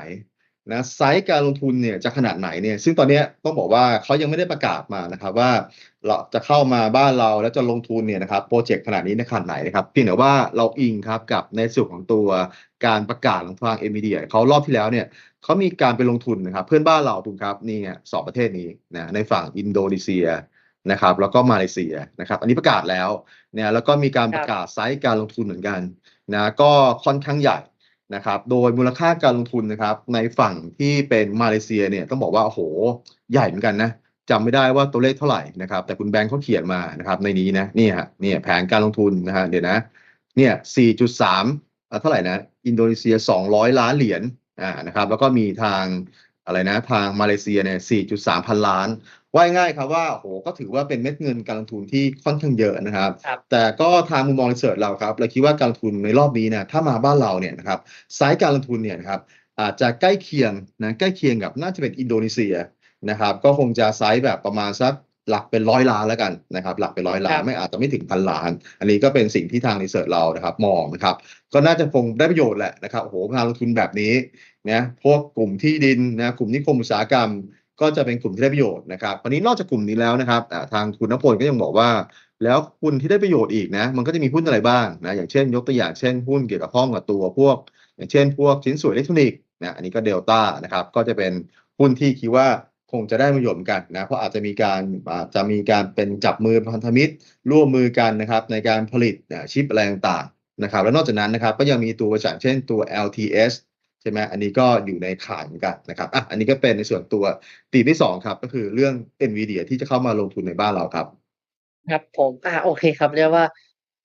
นะไซส์การลงทุนเนี่ยจะขนาดไหนเนี่ยซึ่งตอนเนี้ยต้องบอกว่าเขายังไม่ได้ประกาศมานะครับว่าเราจะเข้ามาบ้านเราแล้วจะลงทุนเนี่ยนะครับโปรเจกต์ขนาดนี้ในขนาดไหนนะครับเพียงแต่ว่าเราอิงครับกับในส่วนของตัวการประกาศของทางเอ็มดีเขารอบที่แล้วเนี่ยเขามีการไปลงทุนนะครับเพื่อนบ้านเราถูกครับนี่ไงสองประเทศนี้นะในฝั่งอินโดนีเซียนะครับแล้วก็มาเลเซียนะครับอันนี้ประกาศแล้วเนี่ยแล้วก็มีการประกาศไซส์การลงทุนเหมือนกันนะก็ค่อนข้างใหญ่ นะครับ โดยมูลค่าการลงทุนนะครับ ในฝั่งที่เป็นมาเลเซียเนี่ยต้องบอกว่าโอ้โหใหญ่เหมือนกันนะจำไม่ได้ว่าตัวเลขเท่าไหร่นะครับ แต่คุณแบงค์เขาเขียนมานะครับในนี้นะนี่ฮะนี่แผนการลงทุนนะฮะเดี๋ยวนะเนี่ย 4.3 เท่าไหร่นะ อินโดนีเซีย 200 ล้านเหรียญอ่านะครับแล้วก็มีทางอะไรนะทางมาเลเซียเนี่ย 4.3 พันล้าน ว่าง่ายๆครับว่าโอ้โหก็ถือว่าเป็นเม็ดเงินการลงทุนที่ค่อนข้างเยอะนะครับครับ แต่ก็ทางมุมมองรีเสิร์ชเราครับเราคิดว่าการลงทุนในรอบนี้นะถ้ามาบ้านเราเนี่ยนะครับไซส์การลงทุนเนี่ยนะครับอาจจะใกล้เคียงนะใกล้เคียงกับน่าจะเป็นอินโดนีเซียนะครับก็คงจะไซส์แบบประมาณสักหลักเป็นร้อยล้านแล้วกันนะครับหลักเป็นร้อยล้าคนรับไม่อาจจะไม่ถึงพันล้าน อันนี้ก็เป็นสิ่งที่ทางรีเสิร์ชเรานะครับมองนะครับก็น่าจะคงได้ประโยชน์แหละนะครับโอ้โหการลงทุนแบบนี้นะพวกกลุ่มที่ดินนะกลุ่มนิคมอุตสาหกรรม ก็จะเป็นกลุ่มที่ได้ประโยชน์นะครับวันนี้นอกจากกลุ่มนี้แล้วนะครับทางคุณณพลก็ยังบอกว่า แล้วหุ้นที่ได้ประโยชน์อีกนะ มันก็จะมีหุ้นอะไรบ้างนะ อย่างเช่น ยกตัวอย่างเช่นหุ้นเกี่ยวกับห้องกับตัวพวก อย่างเช่น พวกชิ้นส่วนอิเล็กทรอนิกส์นะ อันนี้ก็เดลต้านะครับ ก็จะเป็นหุ้นที่คิดว่าคงจะได้ประโยชน์กันนะ เพราะอาจจะมีการอาจจะมีการเป็นจับมือพันธมิตร ร่วมมือกันนะครับในการผลิตชิปอะไรต่างๆนะครับ แล้วนอกจากนั้นนะครับก็ยังมีตัวบริษัทเช่นตัว LTS ช่ไหมอันนี้ก็อยู่ในข่ายเหมือนกันนะครับอะอันนี้ก็เป็นในส่วนตัวตีมที่สองครับ ก็คือเรื่อง NVIDIA ที่จะเข้ามาลงทุนในบ้านเราครับ ครับผมอ่าโอเคครับ เรียกว่า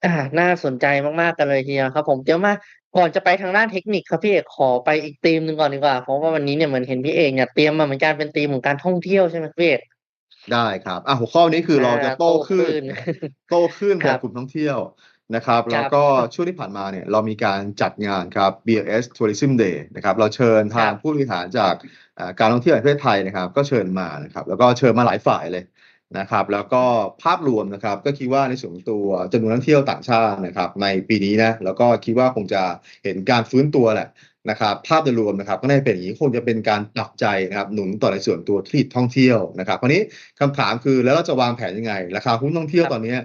อ่าน่าสนใจมากๆกันเลยทีเดียวครับ ผมเดี๋ยวมาก่อนจะไปทางด้านเทคนิคครับพี่เอกขอไปอีกธีมหนึ่งก่อนดีกว่าเพราะว่าวันนี้เนี่ยเหมือนเห็นพี่เอกเนี่ยเตรียมมาเหมือนกันเป็นธีมของการท่องเที่ยวใช่ไหมพี่เอกได้ครับอะหัวข้อนี้คือเราจะอ่าโต้คลื่นโต้คลื่นโต้คลื่นครักับบกลุ่มท่องเที่ยว นะครับครับ แล้วก็ช่วงที่ผ่านมาเนี่ยเรามีการจัดงานครับ BLS Tourism Day นะครับ เราเชิญทางครับผู้บริหารจากอ่าการท่องเที่ยวแห่งประเทศไทยนะครับ ก็เชิญมานะครับ แล้วก็เชิญมาหลายฝ่ายเลยนะครับ แล้วก็ภาพรวมนะครับ ก็คิดว่าในส่วนของตัวจำนวนนักท่องเที่ยวต่างชาตินะครับ ในปีนี้นะ แล้วก็คิดว่าคงจะเห็นการฟื้นตัวแหละนะครับภาพโดยรวมนะครับก็น่าจะเป็นอย่างนี้คงจะเป็นการปรับใจนะครับหนุนต่อในส่วนตัวธุรกิจท่องเที่ยวนะครับคราวนี้คำถามคือแล้วเราจะวางแผนยังไงราคาหุ้นท่องเที่ยวครับตอนเนี้ย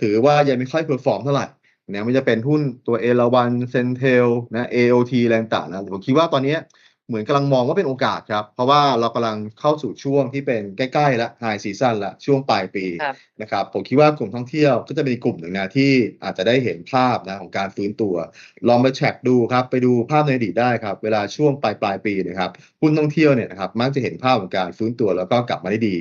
ถือว่ายังไม่ค่อยเพอร์ฟอร์มเท่าไหร่นะไม่จะเป็นหุ้นตัวเอราวันเซนเทลนะ AOT แรงต่างนะผมคิดว่าตอนนี้ เหมือนกำลังมองว่าเป็นโอกาสครับ เพราะว่าเรากำลังเข้าสู่ช่วงที่เป็นใกล้ๆและไฮซีซั่นละช่วงปลายปีครับนะครับผมคิดว่ากลุ่มท่องเที่ยวก็จะเป็นอีกกลุ่มหนึ่งนะที่อาจจะได้เห็นภาพนะของการฟื้นตัว ลองไปแชกดูครับ ไปดูภาพในอดีตได้ครับ เวลาช่วงปลายปลายปีนะครับหุ้นท่องเที่ยวเนี่ยนะครับมักจะเห็นภาพของการฟื้นตัวแล้วก็กลับมาได้ดี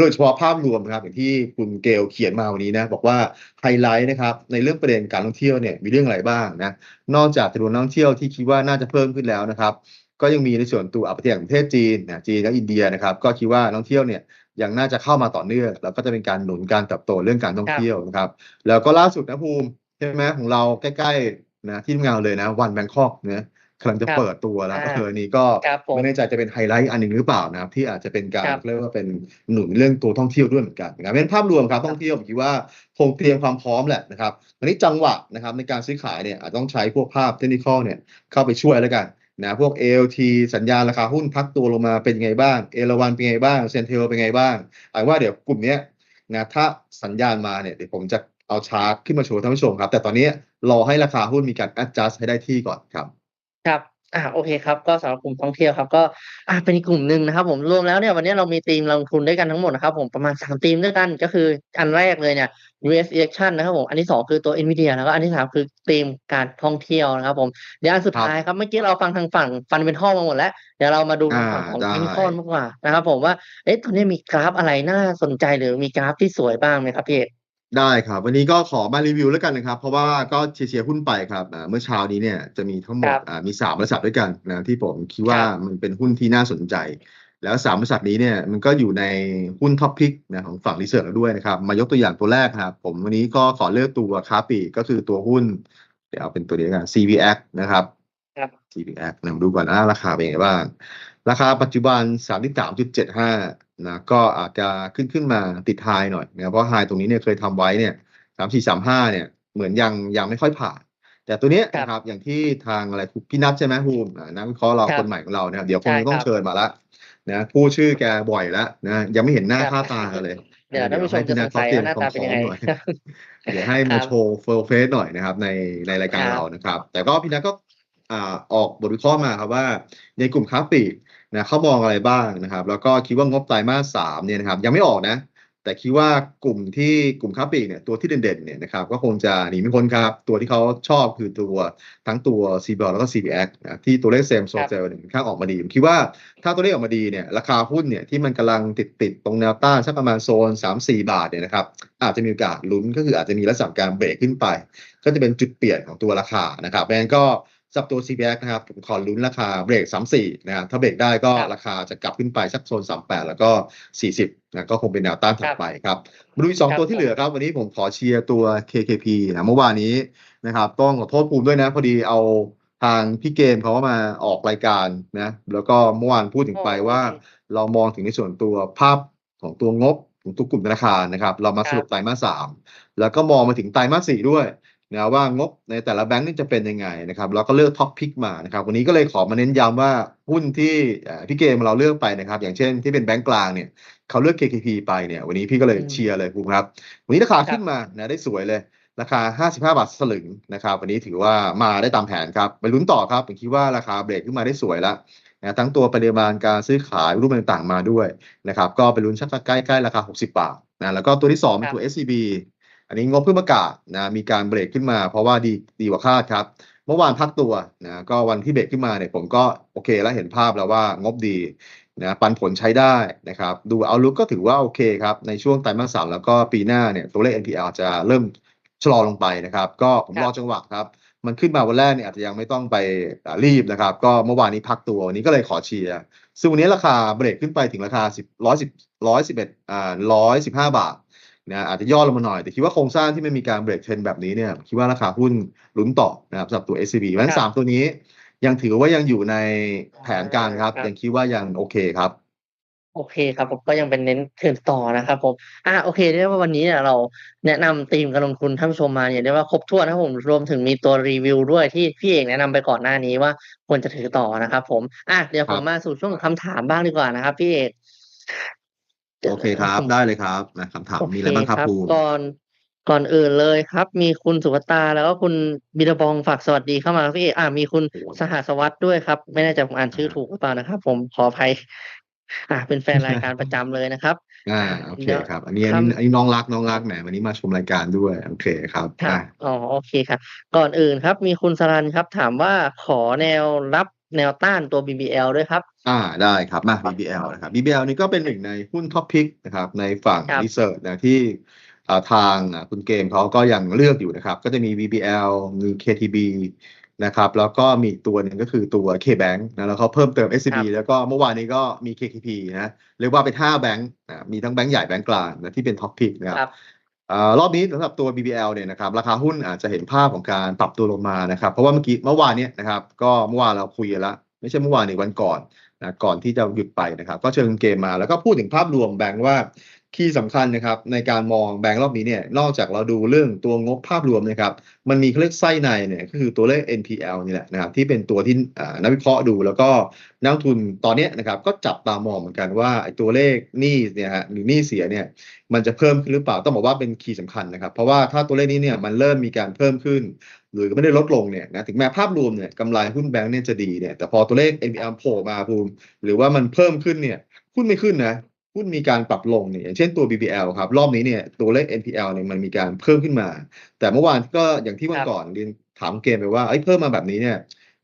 โดยเฉพาะภาพรวมนะครับอย่างที่คุณเกลเขียนมาวันนี้นะบอกว่าไฮไลท์นะครับในเรื่องประเด็นการท่องเที่ยวเนี่ยมีเรื่องอะไรบ้างนะนอกจากจำนวนนักท่องเที่ยวที่คิดว่าน่าจะเพิ่มขึ้นแล้วนะครับ ก็ยังมีในส่วนตัวประเทศอย่างประเทศจีนนะจีนและอินเดียนะครับ ก็คิดว่านักท่องเที่ยวเนี่ยยังน่าจะเข้ามาต่อเนื่องแล้วก็จะเป็นการหนุนการเติบโตเรื่องการท่องเที่ยวนะครับ แล้วก็ล่าสุดนะภูมิใช่ไหมของเราใกล้ๆนะที่ทำงานเราเลยนะวันแบงคอกเนี่ยกำลังจะครับเปิดตัวแล้วอ่าเออนี่ก็ครับผมไม่แน่ใจจะเป็นไฮไลท์อันหนึ่งหรือเปล่านะครับ ที่อาจจะเป็นการครับเรียกว่าเป็นหนุนเรื่องตัวท่องเที่ยวด้วยเหมือนกันนะครับเป็นภาพรวมครับท่องเที่ยวผมคิดว่าคงเตรียมความพร้อมแหละนะครับอันนี้จังหวะนะครับในการซื้อขายเนี่ยอาจต้องใช้พวกภาพเทคนิคเนี่ยเข้าไปช่วยแล้วกัน นะพวก ALT สัญญาณราคาหุ้นพักตัวลงมาเป็นไงบ้าง เอราวันเป็นไงบ้างเซนเทลเป็นไงบ้างเอาว่าเดี๋ยวกลุ่มนี้นะถ้าสัญญาณมาเนี่ยเดี๋ยวผมจะเอาชาร์ตขึ้นมาโชว์ท่านผู้ชมครับ แต่ตอนนี้รอให้ราคาหุ้นมีการ adjust ให้ได้ที่ก่อนครับ ครับ อ่าโอเคครับก็สำหรับกลุ่มท่องเที่ยวครับก็อ่าเป็นอีกกลุ่มหนึ่งนะครับ ผมรวมแล้วเนี่ยวันนี้เรามีธีมลงทุนด้วยกันทั้งหมดนะครับผมประมาณ3ธีมด้วยกันก็คืออันแรกเลยเนี่ย US election นะครับผมอันที่2คือตัว NVIDIA แล้วก็อันที่3คือธีมการท่องเที่ยวนะครับผมเดี๋ยวอันสุดครับท้ายครับเมื่อกี้เราฟังทางฝั่ง fundamental มาหมดแล้วเดี๋ยวเรามาดูทางฝั่งของอ่าได้ technical มากกว่านะครับผมว่าเอ๊ะตอนนี้มีกราฟอะไรน่าสนใจหรือมีกราฟที่สวยบ้างไหมครับพี่เอก ได้ครับ วันนี้ก็ขอมารีวิวแล้วกันนะครับ เพราะว่าก็เชียร์ๆหุ้นไปครับอ่าเมื่อเช้านี้เนี่ยจะมีทั้งหมคดรับอ่ามีสามบริษัทด้วยกันนะที่ผมคิดว่าครับ มันเป็นหุ้นที่น่าสนใจ แล้วสามบริษัทนี้เนี่ยมันก็อยู่ในหุ้นท็อปพิกนะของฝั่งรีเสิร์ชเราด้วยนะครับ มายกตัวอย่างตัวแรกครับ ผมวันนี้ก็ขอเลือกตัวค้าปลีกก็คือตัวหุ้น เดี๋ยวเอาเป็นตัวนี้กัน CVX นะครับ ครับ CVX นะมาดูก่อนนะราคาเป็นยังไงบ้าง ราคาปัจจุบัน 33.75 นะก็อาจจะขึ้นขึ้นมาติดไฮหน่อยนะเพราะไฮตรงนี้เนี่ยเคยทำไว้เนี่ย3435เนี่ยเหมือนยังยังไม่ค่อยผ่าน แต่ตัวเนี้ยครับนะครับอย่างที่ทางอะไรพี่นัทใช่ไหมภูมิอ่านักวิเคราะห์เราครับคนใหม่ของเราเนี่ยเดี๋ยวคใช่งต้องครับเชิญมาละนะพูดชื่อแกบ่อยแล้วนะยังไม่เห็นหน้าครับค่าตากันเลยเดี๋ยวท่านผู้ชมให้จะพี่สนัทงสัยเขาเตรียว่ามหน้าความตาเป็นพร้ยัองมไงหน่อยเดี๋ยวให้ครัมาบโชว์เฟลเฟสหน่อยนะครับ ในในรายการครับเรานะครับ แต่ก็พี่นัทก็อ่าออกบทวิเคราะห์มาครับว่า ในกลุ่มค้าปลีก นะเขามองอะไรบ้างนะครับ แล้วก็คิดว่างบไตรมาสสามเนี่ยนะครับยังไม่ออกนะ แต่คิดว่ากลุ่มที่กลุ่มค้าปลีกเนี่ยตัวที่เด่นๆเนี่ยนะครับก็คงจะหนีไม่พ้นครับ ตัวที่เขาชอบคือตัวทั้งตัว c b l แล้วก็ CBX นะที่ตัวเลขเซมโซเซลเนี่ยค่อนข้างออกมาดีผมคิดว่าถ้าตัวเลขออกมาดีเนี่ยราคาหุ้นเนี่ยที่มันกำลังติดติดๆตรงแนวต้านสักประมาณโซน 3-4 บาทเนี่ยนะครับอาจจะมีโอกาสลุ้นก็คืออาจจะมีลักษณะการเบรกขึ้นไป ก็จะเป็นจุดเปลี่ยนของตัวราคานะครับเพราะฉะนั้นก็ สำหรับตัว CBX นะครับผมขอลุ้นราคาเบรก 34 นะครับถ้าเบรกได้ก็ครับราคาจะกลับขึ้นไปสักโซน 38 แล้วก็ 40นะก็คงเป็นแนวต้านถัดไปครับมาดูอีกสองครับตัวที่เหลือครับ วันนี้ผมขอเชียร์ตัว KKP นะเมื่อวานนี้นะครับต้องขอโทษภูมิด้วยนะ พอดีเอาทางพี่เกมเขามาออกรายการนะแล้วก็เมื่อวานพูดถึงไปว่า เรามองถึงในส่วนตัวภาพของตัวงบของตัวกลุ่มธนาคารนะครับ เรามาครับสรุปไตรมาสสามแล้วก็มองมาถึงไตรมาสสี่ด้วย นะว่างบในแต่ละแบงก์นี่จะเป็นยังไงนะครับแล้วก็เลือกท็อปพิกมานะครับวันนี้ก็เลยขอมาเน้นย้ำว่าหุ้นที่เอ่อพี่เกมเราเลือกไปนะครับ อย่างเช่นที่เป็นแบงก์กลางเนี่ยเขาเลือก KKP ไปเนี่ย วันนี้พี่ก็เลยอืมเชียร์เลยคุณครับ วันนี้ราคาครับขึ้นมานะได้สวยเลยราคา 55 บาทสลึงนะครับ วันนี้ถือว่ามาได้ตามแผนครับ ไปลุ้นต่อครับผมคิดว่าราคาเบรกขึ้นมาได้สวยแล้วนะทั้งตัวปริมาณการซื้อขายรูปต่างๆมาด้วยนะครับ ก็ไปลุ้นชักใกล้ๆราคา 60 บาทนะแล้วก็ตัวที่2เป็นตัว SCB อันนี้งบเพิ่งประกาศนะมีการเบรกขึ้นมาเพราะว่าดีดีกว่าคาดครับ เมื่อวานพักตัวนะก็วันที่เบรกขึ้นมาเนี่ยผมก็โอเคแล้วเห็นภาพแล้วว่างบดีนะปันผลใช้ได้นะครับ ดูเอาลุกก็ถือว่าโอเคครับ ในช่วงไตรมาสสามแล้วก็ปีหน้าเนี่ยตัวเลข NPL จะเริ่มชะลอลงไปนะครับ ก็ผมรอจังหวะครับ มันขึ้นมาวันแรกเนี่ยอาจจะยังไม่ต้องไปรีบนะครับ ก็เมื่อวานนี้พักตัววันนี้ก็เลยขอเชียร์ซึ่งวันนี้ราคาเบรกขึ้นไปถึงราคาสิบร้อยสิบร้อยสิบเอ็ดอ่าร้อยสิบห้าบาท นะอาจจะย่อลงมาหน่อย แต่คิดว่าโครงสร้างที่มันมีการเบรกเทรนแบบนี้เนี่ยคิดว่าราคาหุ้นลุ้นต่อนะครับสำหรับตัว SCB เพราะฉะนั้นสามตัวนี้ยังถือว่ายังอยู่ในแผนการครับครับยังคิดว่ายังโอเคครับ โอเคครับผมก็ยังเป็นเน้นเทรนต่อนะครับผมอ่าโอเคเรียกว่าวันนี้เนี่ยเราแนะนำธีมการลงทุนท่านผู้ชมมาเนี่ยเรียกว่าครบถ้วนนะครับผมรวมถึงมีตัวรีวิวด้วยที่พี่เอกแนะนำไปก่อนหน้านี้ว่าควรจะถือต่อนะครับผมอะเดี๋ยวผมครับมาสู่ช่วงคำถามบ้างดีกว่านะครับพี่เอก โอเคครับ ได้เลยครับนะคำถามโอมีเคอะไรบ้างครับครับภูมิก่อนก่อนอื่นเลยครับ มีคุณสุภตาแล้วก็คุณบิดาบองฝากสวัสดีเข้ามาครับพี่เอกอ่ามีคุณสหัสวัสดิ์ด้วยครับ ไม่แน่ใจผมอ่านชื่อถูกหรือเปล่านะครับ ผมขออภัย อ่าเป็นแฟนรายการประจำเลยนะครับ อ่าโอเคเดี๋ยวครับ อันนี้อันคนี้ำอันนี้น้องรักน้องรักแหมวันนี้มาชมรายการด้วยโอเคครับครับอะอ๋อโอเคครับก่อนอื่นครับ มีคุณสรันครับ ถามว่าขอแนวรับ แนวต้านตัว BBL ด้วยครับ อ่าได้ครับมา BBL นะครับ BBL นี่ก็เป็นหนึ่งในหุ้นท็อปพิกนะครับในฝั่งครับรีเสิร์ชนะที่อ่าทางอ่าคุณเกมเขาก็ยังเลือกอยู่นะครับ ก็จะมี BBL มี KTB นะครับแล้วก็มีอีกตัวหนึ่งก็คือตัว KBank นะแล้วเขาเพิ่มเติม SCB แล้วก็เมื่อวานนี้ก็มี KKP นะเรียกว่าเป็น5แบงค์นะมีทั้งแบงค์ใหญ่แบงค์กลางนะที่เป็นท็อปพิกนะครับค รอบนี้สำหรับตัว BBL เนี่ยนะครับราคาหุ้นอาจจะเห็นภาพของการปรับตัวลงมานะครับ เพราะว่าเมื่อกี้เมื่อวานเนี่ยนะครับ ก็เมื่อวานเราคุยกันแล้วไม่ใช่เมื่อวานในวันก่อนนะก่อนที่จะหยุดไปนะครับ ก็เชิญเกมมาแล้วก็พูดถึงภาพรวมแบงค์ว่า คีย์สำคัญนะครับในการมองแบงค์รอบนี้เนี่ยนอกจากเราดูเรื่องตัวงบภาพรวมนะครับมันมีเขาเรียกไส้ในเนี่ยก็คือตัวเลข NPL นี่แหละนะครับที่เป็นตัวที่นักวิเคราะห์ดู แล้วก็นักทุนตอนนี้นะครับก็จับตามองเหมือนกันว่าตัวเลขหนี้เนี่ยฮะหรือหนี้เสียเนี่ยมันจะเพิ่มขึ้นหรือเปล่าต้องบอกว่าเป็นคีย์สำคัญนะครับ เพราะว่าถ้าตัวเลขนี้เนี่ยมันเริ่มมีการเพิ่มขึ้น หรือไม่ได้ลดลงเนี่ยนะถึงแม้ภาพรวมเนี่ยกำไรหุ้นแบงก์เนี่ยจะดีเนี่ยแต่พอตัวเลข NPL โผล่มาภูมิหรือว่ามันเพิ่มขึ้นเนี่ยหุ้นไม่ขึ้นนะ หุ้นมีการปรับลงเนี่ยอย่างเช่นตัว BBL ครับ รอบนี้เนี่ยตัวเลข NPL เนี่ยมันมีการเพิ่มขึ้นมา แต่เมื่อวานก็อย่างที่วันก่อนเรียนถามเกมไปว่าเอ้ยเพิ่มมาแบบนี้เนี่ย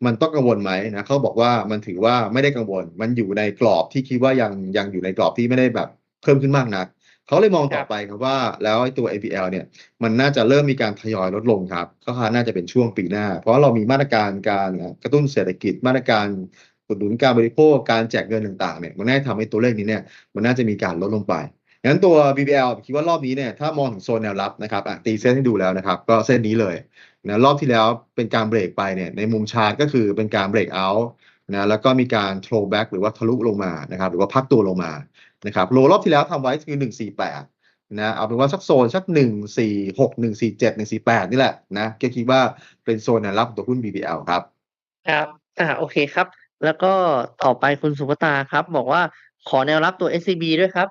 มันต้องกังวลไหมนะเขาบอกว่ามันถือว่าไม่ได้กังวล มันอยู่ในกรอบที่คิดว่ายังยังอยู่ในกรอบที่ไม่ได้แบบเพิ่มขึ้นมากนักเขาเลยมองต่อไปครับว่าแล้วไอ้ตัว NPL เนี่ยมันน่าจะเริ่มมีการทยอยลดลงครับก็น่าจะเป็นช่วงปีหน้า เพราะเรามีมาตรการการกระตุ้นเศรษฐกิจมาตรการ อุดหนุนการบริโภคการแจกเงินต่างๆเนี่ยมันน่าจะทำให้ตัวเลขนี้เนี่ยมันน่าจะมีการลดลงไปงั้นตัว BBL คิดว่ารอบนี้เนี่ยถ้ามองถึงโซนแนวรับนะครับตีเส้นให้ดูแล้วนะครับ ก็เส้นนี้เลยนะรอบที่แล้วเป็นการเบรกไปเนี่ยในมุมชาร์ตก็คือเป็นการเบรกเอาท์นะแล้วก็มีการ throw back หรือว่าทะลุลงมานะครับหรือว่าพักตัวลงมานะครับโลรอบที่แล้วทำไว้คือ 148นะเอาเป็นว่าสักโซนสัก 146 147 148 นี่แหละนะก็คิดว่าเป็นโซนแนวรับของตัวหุ้น BBL ครับ ครับอ่าโอเคครับ แล้วก็ต่อไปคุณสุภตาครับ บอกว่าขอแนวรับตัว SCB ด้วยครับ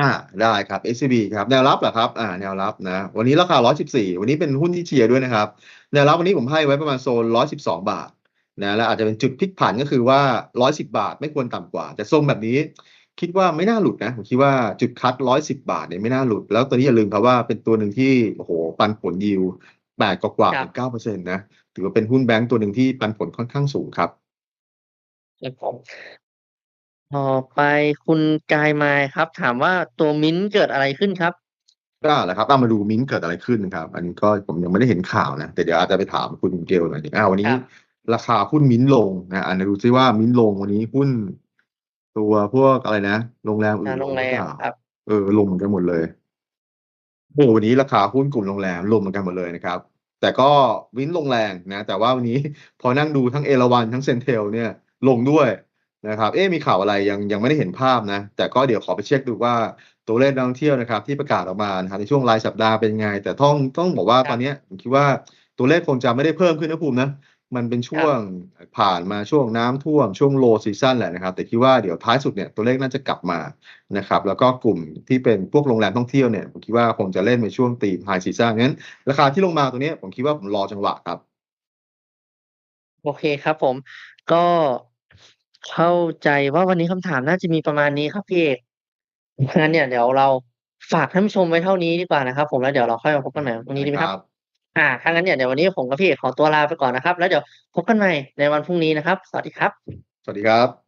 อ่าได้ครับ SCB ครับแนวรับเหรอครับอ่าแนวรับนะ วันนี้ราคา 114 วันนี้เป็นหุ้นที่เชียร์ด้วยนะครับ แนวรับวันนี้ผมให้ไว้ประมาณโซน 112 บาทนะแล้วอาจจะเป็นจุดพลิกผันก็คือว่า 110 บาทไม่ควรต่ำกว่า แต่ทรงแบบนี้คิดว่าไม่น่าหลุดนะ ผมคิดว่าจุดคัด 110 บาทเนี่ยไม่น่าหลุด แล้วตัวนี้อย่าลืมครับว่าเป็นตัวหนึ่งที่โอ้โหปันผลยิวแปดกว่าๆครัเป็บนเก้าเปอร์เซ็นต์นะ ถือว่าเป็นหุ้นแบงก์ตัวหนึ่งที่ปันผลค่อนข้างสูงครับครับผมต่อไปคุณกายมายครับ ถามว่าตัวมิ้นท์เกิดอะไรขึ้นครับ ก็แหละครับเอามาดูมิ้นท์เกิดอะไรขึ้นนะครับ อันนี้ก็ผมยังไม่ได้เห็นข่าวนะ แต่เดี๋ยวอาจจะไปถามคุณเกลหน่อยดิอ่าวันนี้ครับราคาหุ้นมิ้นท์ลงนะอันนี้ดูซิว่ามิ้นท์ลงวันนี้หุ้น ตัวพวกอะไรนะโรงแรมอื่อ่านโรงแรหมอเปล่าครับเออลงเหมือนกันหมดเลยโอ้วันนี้ราคาหุ้นกลุ่มโรงแรมลงเหมือนกันหมดเลยนะครับ แต่ก็วินลงแรงนะ แต่ว่าวันนี้พอนั่งดูทั้งเอราวันทั้งเซนเทลเนี่ยลงด้วยนะครับ เอ๊มีข่าวอะไรยังยังไม่ได้เห็นภาพนะ แต่ก็เดี๋ยวขอไปเช็คดูว่าตัวเลขนักท่องเที่ยวนะครับ ที่ประกาศออกมานะครับในช่วงรายสัปดาห์เป็นไง แต่ต้องต้องบอกว่าตอนนี้ผมคิดว่าตัวเลขคงจะไม่ได้เพิ่มขึ้นนะภูมินะ มันเป็นช่วงผ่านมาช่วงน้ำท่วมช่วงโลซีซั่นแหละนะครับ แต่คิดว่าเดี๋ยวท้ายสุดเนี่ยตัวเลขน่าจะกลับมานะครับ แล้วก็กลุ่มที่เป็นพวกโรงแรมท่องเที่ยวเนี่ยผมคิดว่าคงจะเล่นในช่วงตีมไฮซีซั่นงั้น ราคาที่ลงมาตัวเนี้ยผมคิดว่าผมรอจังหวะครับ โอเคครับผมก็เข้าใจว่าวันนี้คำถามน่าจะมีประมาณนี้ครับพี่เอกงั้นเนี่ยเดี๋ยวเราฝากท่านผู้ชมไว้เท่านี้ดีกว่านะครับ ผมแล้วเดี๋ยวเราค่อยมาพบกันใหม่พรุ่งนี้ดีไหมครับ อ่าถ้างั้นเนี่ยเดี๋ยววันนี้ผมกับพี่ขอตัวลาไปก่อนนะครับ แล้วเดี๋ยวพบกันใหม่ในวันพรุ่งนี้นะครับ สวัสดีครับ สวัสดีครับ